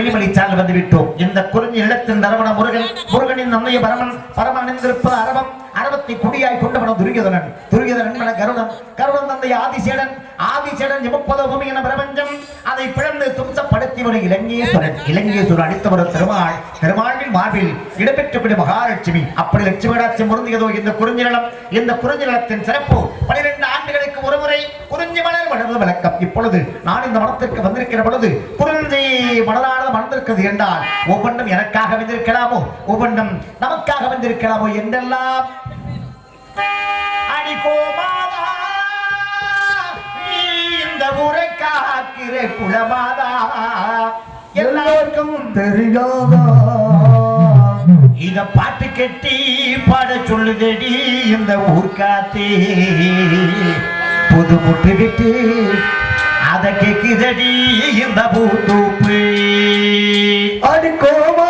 சார்ந்து வந்துவிட்டோம். இந்த குறிஞ்சி நிலத்தின் நரவண முருகன் முருகனின் நன்மைய பரமன் பரம அணிந்திருப்பது அரவம் அரபத்தை குடியாய் கொண்டவன துரியோதனன் துரியோதனன் கண்ணன கருடன் கருடன் தந்தை ஆதிசேடன். ஆதிசேடன் எமுப்பத பூமி என பிரபஞ்சம். அதை பிளந்து தும்சப்படுத்தியவனை இலங்கேஸ்வரன் இலங்கேஸ்வரன் அடித்தவர் திருமால். திருமாலின் மார்பில் இடம்பெற்றபடி மகாலட்சுமி. அப்படி லட்சுமிடாட்சி முருந்தியதோ இந்த குறிஞ்சி நிலம் இந்த குறிஞ்சி நிலத்தின் சிறப்பு பனிரெண்டு ஆண்டுகளுக்கு ஒருமுறை குறிஞ்சி மலர் வளர்ந்து விளக்கம். இப்பொழுது நான் இந்த மனத்திற்கு வந்திருக்கிற பொழுது குறிஞ்சி மலரானது மணந்திருக்கிறது என்றால் ஒவ்வொன்றும் எனக்காக வந்திருக்கலாமோ? ஒவ்வொன்றும் நமக்காக வந்திருக்கலாமோ என்றெல்லாம்? அடி கோமாதா நீ இந்த ஊரை காக்கிற குலமாதா. எல்லாருக்கும் தெரியாதா? இத பாட்டு கட்டி பாட சொல்லுதடி இந்த ஊர்காத்தே புது முட்டு விட்டு அதை கேக்குதடி இந்த பூத்தூப்பு. அடி கோமாதா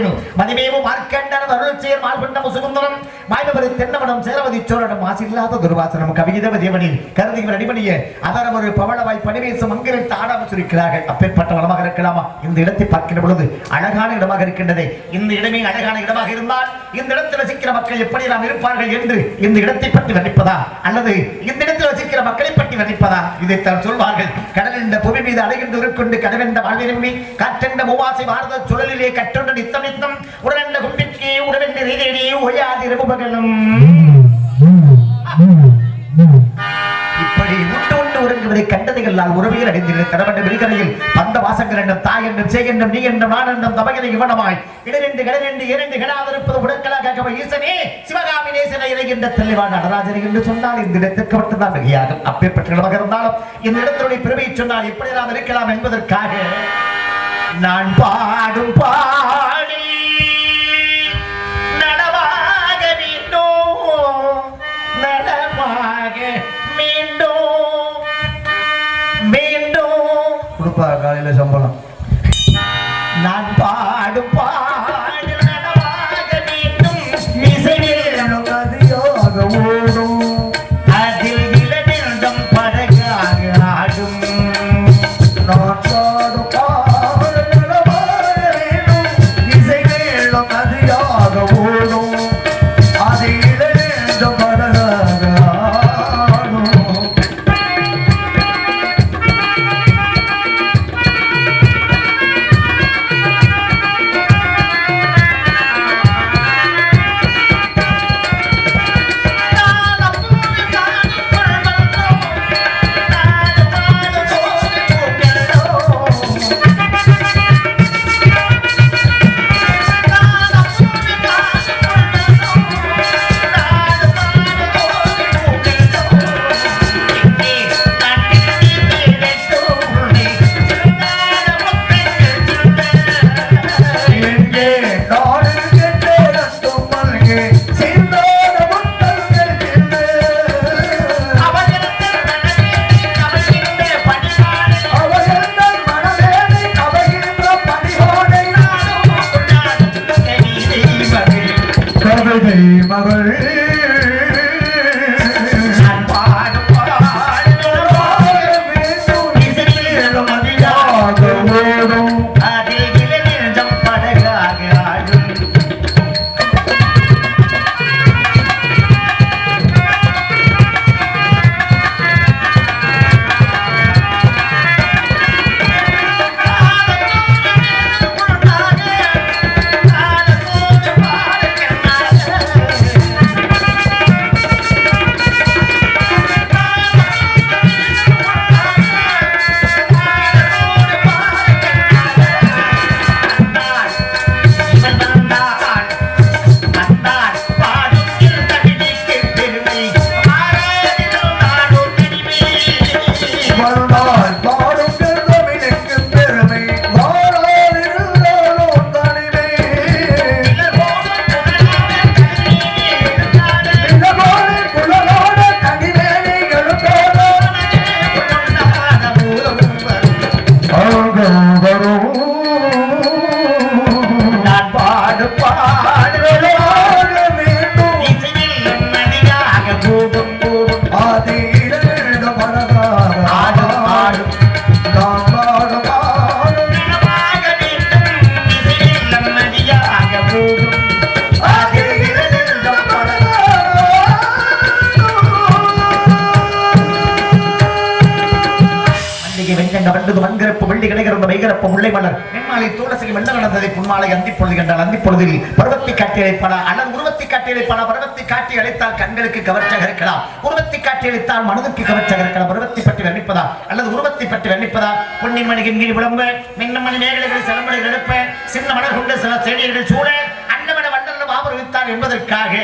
మార్కండేయుడు మరి మేము మార్కండ వరుణ చేరు మార్కండ ముసుకుందరం தென்னமனம் தென்னவனம் சேரவதி சோழனும் மாசில்லாத துர்வாசனம் கவிதவ தேவனின் கருதிவர் அடிமணிய அதரம் ஒரு பவளவாய் பணிவேசம் அங்கிருந்து ஆடாம சுருக்கிறார்கள் அப்பேற்பட்ட வளமாக இருக்கலாமா? இந்த இடத்தை பார்க்கிற பொழுது அழகான இடமாக இருக்கின்றதே. இந்த இடமே அழகான இடமாக இருந்தால் இந்த இடத்தில் வசிக்கிற மக்கள் எப்படி நாம் இருப்பார்கள் என்று இந்த இடத்தை பற்றி வர்ணிப்பதா? அல்லது இந்த இடத்தில் வசிக்கிற மக்களை பற்றி வர்ணிப்பதா? இதைத்தான் சொல்வார்கள். கடல் என்ற புவி மீது அலைகின்ற உருக்கொண்டு கடவென்ற வாழ்விரும்பி காற்றென்ற மூவாசை பாரத சுழலிலே கற்றொன்று நித்தம் நித்தம் உடலென்ற கும்பிற்கே உடவென்ற ரீதியிலே ஓயாதிரவு பகலும். இப்படி உண்டு உண்டு உறங்குவதை கண்டதைகளால் உறவியல் அடைந்திருந்த கடவண்ட விரிகரையில் வந்த வாசங்கள் என்னும் தாய் என்னும் சேய் என்னும் நீ என்னும் நான் என்னும் தமகனை இவனமாய் இடரெண்டு கடனெண்டு இரண்டு கடாதிருப்பது உடற்களாக ஈசனே. சிவகாமி நேசனை இறைகின்ற தெளிவான நடராஜனை என்று சொன்னால் இந்த இடத்திற்கு மட்டும்தான் மிகையாகும் அப்பேற்பட்ட இடமாக இருந்தாலும் இந்த இடத்தினுடைய பெருமையை சொன்னால் எப்படி நாம் இருக்கலாம் என்பதற்காக நான் பாடும் பாடி நாளைக்கு மீண்டும் மீண்டும். கொடுப்பார் காலையில் சம்பளம். வைகிறப்பு மின்மாலை மலர் மென்மாலை வெள்ள நடந்ததை புன்மாலை அந்தி பொழுது என்றால் அந்தி பொழுதில் பருவத்தை காட்டி அழைப்படா அல்லது உருவத்தை காட்டி அழைப்படா பருவத்தை காட்டி அழைத்தால் கண்களுக்கு கவர்ச்சியாக இருக்கலாம். உருவத்தை காட்டி அழைத்தால் மனதுக்கு கவர்ச்சியாக இருக்கலாம். பருவத்தை பற்றி வர்ணிப்பதா? அல்லது உருவத்தை பற்றி வர்ணிப்பதா? பொன்னின் மணிகின் கீழ் மின்ன மணி மேகலைகள் சிலம்பலை எழுப்ப சின்ன மலர் கொண்டு சில செடியர்கள் சூழ அன்னமன வண்டல் மாபர் வித்தார் என்பதற்காக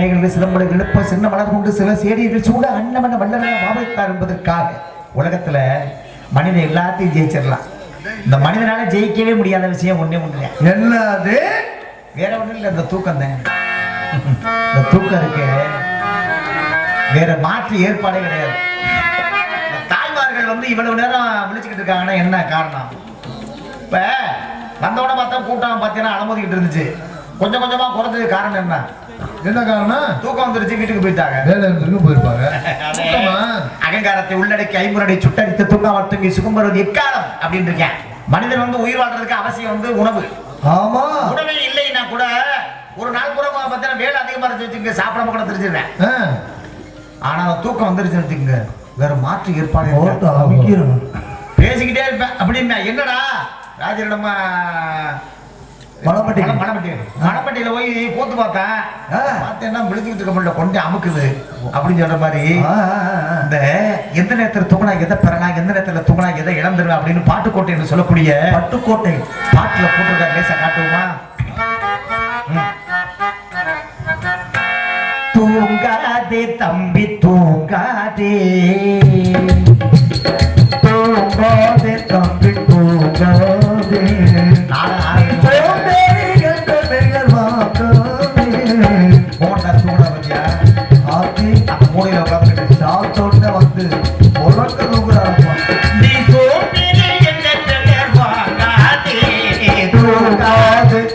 புலம்ப மென்னிமணி மேகங்கள் சிலம்பலை எழுப்ப சின்ன மலர் கொண்டு சில சேடியில் சூட அன்னமன வல்லவன மாவைத்தார் என்பதற்காக உலகத்துல மனிதன் எல்லாத்தையும் ஜெயிச்சிடலாம். இந்த மனிதனால ஜெயிக்கவே முடியாத விஷயம் ஒண்ணே ஒண்ணு என்னது? வேற ஒண்ணும் இல்லை இந்த தூக்கம் தான். இந்த தூக்கம் இருக்கு. வேற மாற்று ஏற்பாடே கிடையாது. தாய்மார்கள் வந்து இவ்வளவு நேரம் விழிச்சுக்கிட்டு இருக்காங்கன்னா என்ன காரணம்? இப்ப வந்தவன பார்த்தா கூட்டம் பார்த்தீங்கன்னா அனுமதிக்கிட்டு இருந்துச்சு. கொஞ்சம் கொஞ்சமா குறைஞ்சது காரணம் என்ன? என்ன காரணம் தூக்கம் வந்துருச்சு வீட்டுக்கு போயிட்டாங்க. வேலை இருந்திருக்கு போயிருப்பாங்க? அகங்காரத்தை உள்ளடக்கி ஐம்புறடை சுட்டடித்து தூக்கம் வட்டுங்கி சுகம் வருவது எக்காலம் அப்படின்னு இருக்கேன். மனிதன் வந்து உயிர் வாழ்றதுக்கு அவசியம் வந்து உணவு. ஆமா. உணவே இல்லைன்னா கூட ஒரு நாள் பூரா பார்த்தீங்கன்னா வேலை அதிகமா இருந்து வச்சுங்க சாப்பிடாம கூட தெரிஞ்சிருவேன் ஆ, ஆனா தூக்கம் வந்துருச்சு வச்சுங்க வேற மாற்று ஏற்பாடு. பேசிக்கிட்டே இருப்பேன். அப்படின்னா என்னடா? ராஜர் நம்ம மணப்பட்டி. மண- மணப்பட்டி மணப்பட்டியில போய் கூத்து பார்த்தேன். பார்த்தேன்னா விழுந்துக்கிட்டு இருக்க முடியல கொண்டு அமுக்குது. அப்படின்னு சொல்ற மாதிரி. இந்த எந்த நேரத்துல தூங்கினா எதை பெறலாம் எந்த நேரத்துல தூங்கினா எதை இழந்துருவேன் அப்படின்னு பாட்டுக்கோட்டை என்று சொல்லக்கூடிய பட்டுக்கோட்டை. பாட்டுல போட்டிருக்காரு லேசா காட்டுவோமா. தூங்காதே தம்பி தூங்காதே. தூங்காதே தம்பி.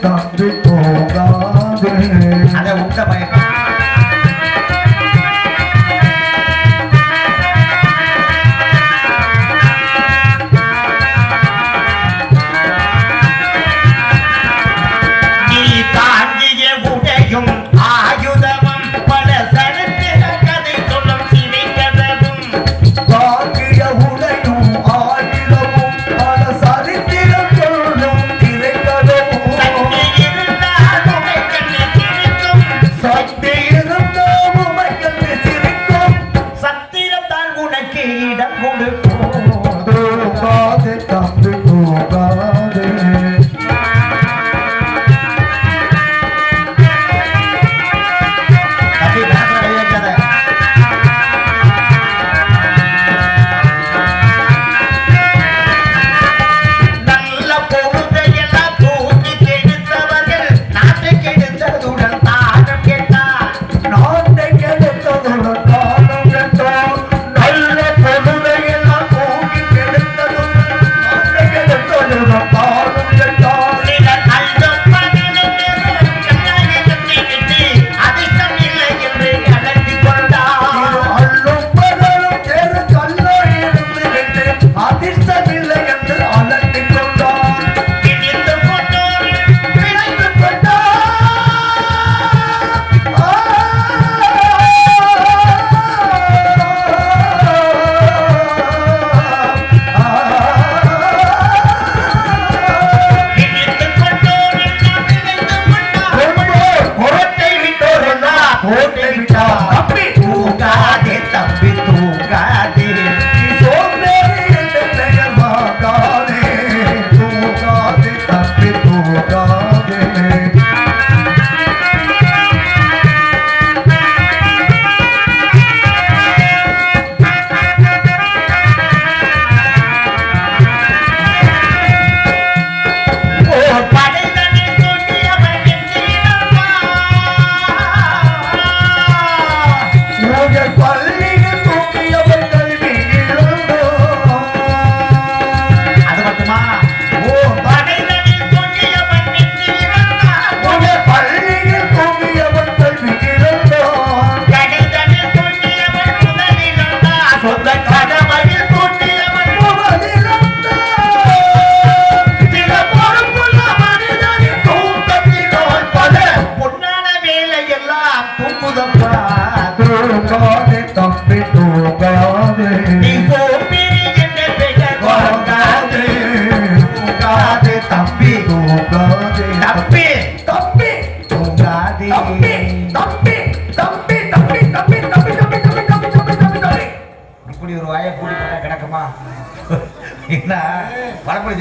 தூங்காதே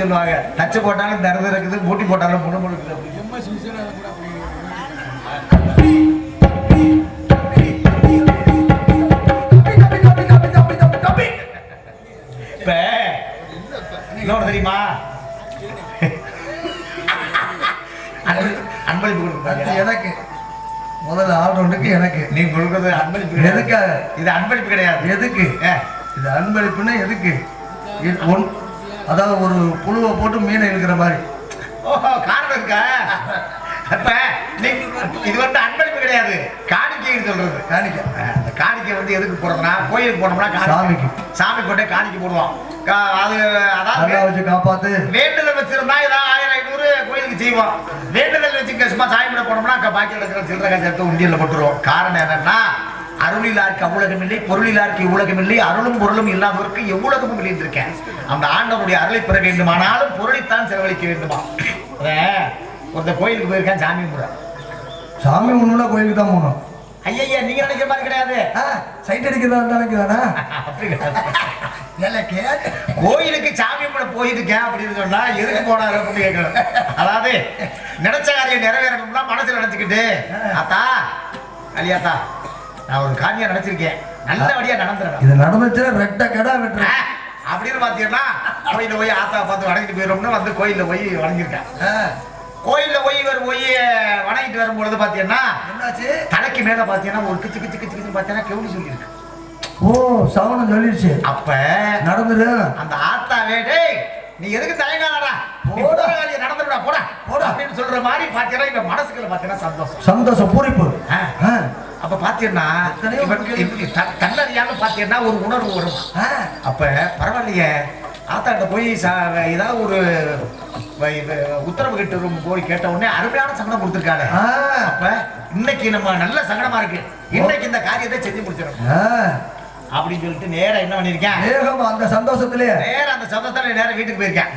சொல்லுவாங்க. தச்சு போட்டாலும் தருது இருக்குது மூட்டி போட்டாலும் முழு இப்ப இன்னொரு தெரியுமா? அன்பளி- அன்பளிப்பு எனக்கு. முதல்ல ஆல்ரவுண்டுக்கு எனக்கு. நீ கொடுக்குறது அன்பளிப்பு. எதுக்காக? இது அன்பளிப்பு கிடையாது. எதுக்கு? இது அன்பளிப்புன்னா எதுக்கு? ஒன் அதாவது ஒரு புழுவை போட்டு மீனை இழுக்கிற மாதிரி. ஓஹோ காரணம் இருக்கா? அப்ப இது வந்து அன்பளிப்பு கிடையாது. காணிக்கைன்னு சொல்றது. காணிக்க. அந்த காணிக்கை வந்து எதுக்கு போடுறதுனா கோயிலுக்கு போனோம்னா. சாமிக்கு. சாமி கொண்டே காணிக்கை போடுவோம். அது அதாவது வச்சு காப்பாத்து. வேண்டுதல் வச்சிருந்தா ஏதாவது ஆயிரம் ஐநூறு கோயிலுக்கு செய்வோம். வேண்டுதல் வச்சு சும்மா சாமி கூட போனோம்னா அங்க பாக்கி இருக்கிற சில்லறை காசு எடுத்து உண்டியல்ல போட்டுருவோம். காரணம் என்னன்னா அருளிலாருக்கு அவ்வுலகம் இல்லை பொருளிலாருக்கு இவ்வுலகம் இல்லை அருளும் பொருளும் இல்லாதவருக்கு எவ்வுலகமும் இல்லை இருக்கேன் அந்த ஆண்டவனுடைய அருளை பெற வேண்டுமானாலும் பொருளைத்தான் செலவழிக்க வேண்டுமா? ஒருத்தர் கோயிலுக்கு போயிருக்கேன் சாமி கும்பிட சாமி முன்னா கோயிலுக்கு தான் போகணும். ஐயா நீங்க நினைக்கிற மாதிரி கிடையாது. சைட் அடிக்கிறதா நினைக்கிறானா அப்படி கிடையாது. கோயிலுக்கு சாமி கும்பிட போயிருக்கேன் அப்படின்னு சொன்னா எதுக்கு போனாரு அப்படின்னு கேட்கணும். அதாவது நினைச்ச காரியம் நிறைவேறணும்னா மனசுல நினைச்சுக்கிட்டு அத்தா அலியாத்தா நான் ஒரு காரியம் நினைச்சிருக்கேன். நல்லபடியா நடந்துறேன் இது நடந்துச்சுன்னா ரெட்ட கடை வெட்டுற அப்படின்னு பாத்தீங்கன்னா கோயில போய் ஆத்தா பார்த்து வணங்கிட்டு போயிடும்னு வந்து கோயில்ல போய் வணங்கியிருக்கேன். கோயில்ல போய் இவர் போய் வணங்கிட்டு வரும்பொழுது பாத்தீங்கன்னா என்னாச்சு? தலைக்கு மேல பாத்தீங்கன்னா ஒரு கிச்சு கிச்சு கிச்சு கிச்சு பாத்தீங்கன்னா கெவுளி சொல்லியிருக்கு. ஓ சவணம் சொல்லிடுச்சு அப்ப நடந்துரு. அந்த ஆத்தாவே டேய் நீ எதுக்கு தயங்காதடா? நீ போடா. நடந்துடா போடா. போடா. அப்படின்னு சொல்ற மாதிரி பாத்தீங்கன்னா இவன் மனசுக்குள்ள பாத்தீங்கன்னா சந்தோஷம். சந்தோஷம் பூரிப்பு. அப்ப பாத்தீங்கன்னா எத்தனையோ இவனுக்கு இப்படி த- தன்னறியாம பாத்தீங்கன்னா ஒரு உணர்வு வரும். அப்ப பரவாயில்லையே ஆத்தாட்ட போய் ஏதாவது ஒரு உத்தரவு கிட்ட போய் கேட்ட உடனே அருமையான சங்கடம் கொடுத்துருக்காங்க. அப்ப இன்னைக்கு நம்ம நல்ல சங்கடமா இருக்கு. இன்னைக்கு இந்த காரியத்தை செஞ்சு முடிச்சிடணும். அப்படின்னு சொல்லிட்டு நேரா என்ன பண்ணிருக்கேன்? வேகம் அந்த சந்தோஷத்திலேயே நேரா அந்த சந்தோஷத்துல நேரா வீட்டுக்கு போயிருக்கேன்.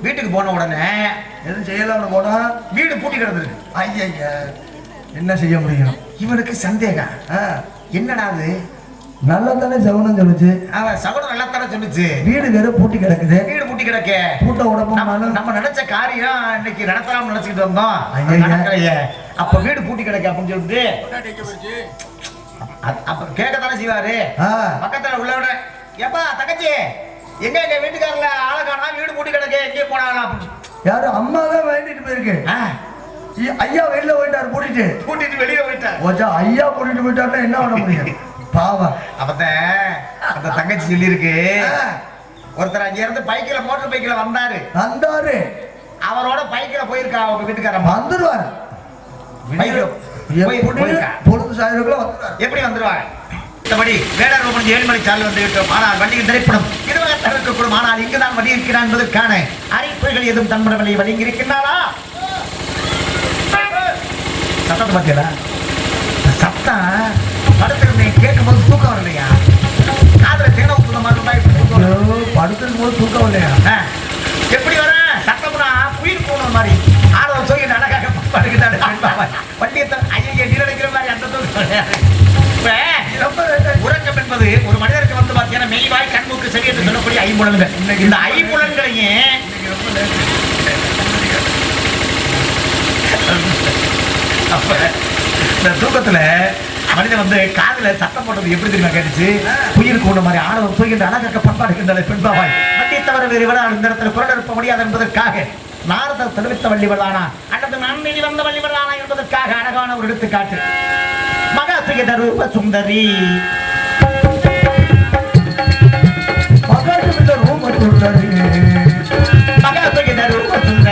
வீட்டுக்கு போன உடனே எதுவும் செய்யலாம்னு போனா? வீடு பூட்டி கிடந்திருக்கு. ஐயா என்ன செய்ய முடியும்? இவனுக்கு சந்தேகம் ஆ. என்னடா அது? நல்லா தானே சகுனம் சொல்லுச்சு அவன் சகுனம் நல்லா தானே சொன்னுச்சு. வீடு வேற பூட்டி கிடக்குது. வீடு பூட்டி கிடக்க. பூட்ட நம்ம உடப்பாலும் நம்ம நினைச்ச காரியம் இன்னைக்கு நடத்தலாம்னு நினைச்சுக்கிட்டு வந்தோம். நடக்கலையே. அப்ப வீடு பூட்டி கிடக்க அப்படின்னு சொல்லிட்டு. அப்ப கேட்கத்தானே செய்வாரு. ஆ. பக்கத்துல உள்ளவன ஏப்பா தங்கச்சி எங்க எங்க வீட்டுக்காரல ஆளை காணா வீடு பூட்டி கிடக்க எங்கே போனாங்களா அப்படின்னு யாரு அம்மா தான் வேண்டிட்டு போயிருக்கு. ஐயா வெளில போயிட்டாரு பூட்டிட்டு. பூட்டிட்டு வெளியே போயிட்டார். ஓச்சா ஐயா பூட்டிட்டு போயிட்டாருன்னா என்ன பண்ண முடியும்? பாவம் அப்பதான் அந்த தங்கச்சி சொல்லியிருக்கு. ஒருத்தர் அங்க இருந்து பைக்கில் மோட்டர் பைக்கில் வந்தாரு. வந்தாரு. அவரோட பைக்கில் போயிருக்கா அவங்க வீட்டுக்காரம்மா வந்துருவாரு. பொழுது வந்துருவாரு. எப்படி வந்துருவாங்க மற்றபடி வேடர் முடிஞ்சு ஏழு மணி சால் வந்து விட்டோம். ஆனால் வண்டியின் திரைப்படம் இருவக தவிர்க்கப்படும் ஆனால் இங்குதான் வண்டி இருக்கிறான் என்பதற்கான அறிவிப்புகள் எதுவும் தன்படவில்லை வழங்கி இருக்கின்றானா சத்தத்தை பார்த்தீங்களா சத்தம் படுத்திருந்தேன் கேட்கும்போது தூக்கம் வரலையா? காதுல தேன ஊத்துன மாதிரி இருந்தா இப்படி தூக்கம் வரும். ஐயோ, படுத்திருக்கும் போது தூக்கம் ஆ, எப்படி வர? சத்தம்னா உயிர் போன மாதிரி. ஆடவர் சொல்லி அழகாக படுக்கிட்டாரு வண்டியை ஐயா நீரடிக்கிற மாதிரி அந்த தூக்கம் ரொம்ப உறக்கம் என்பது ஒரு மனிதருக்கு வந்து பார்த்தீங்கன்னா மெய்வாய் கண்மூக்கு செவி என்று சொல்லக்கூடிய ஐம்புலன்கள். இந்த ஐம்புலன்களையும் ரொம்ப லேட்டு. இந்த தூக்கத்துல மனிதன் வந்து காதுல சத்தம் போட்டது எப்படி தெரியுமா கேட்டுச்சு? உயிர் கொண்ட மாதிரி ஆணவம் தூக்கின்ற அழகக்க பண்பாடுகின்றன பெண்பாவாய். மத்திய தவிர வேறு விட இந்த இடத்துல குரல் எழுப்ப முடியாது என்பதற்காக நாரதர் தெரிவித்த வள்ளிவளானா அல்லது நான் மீறி வந்த வள்ளிவளானா என்பதற்காக அழகான ஒரு எடுத்துக்காட்டு. மகாசுகித ரூப சுந்தரி. மகரவித ரூப சுந்தரி.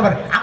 வள்ளியை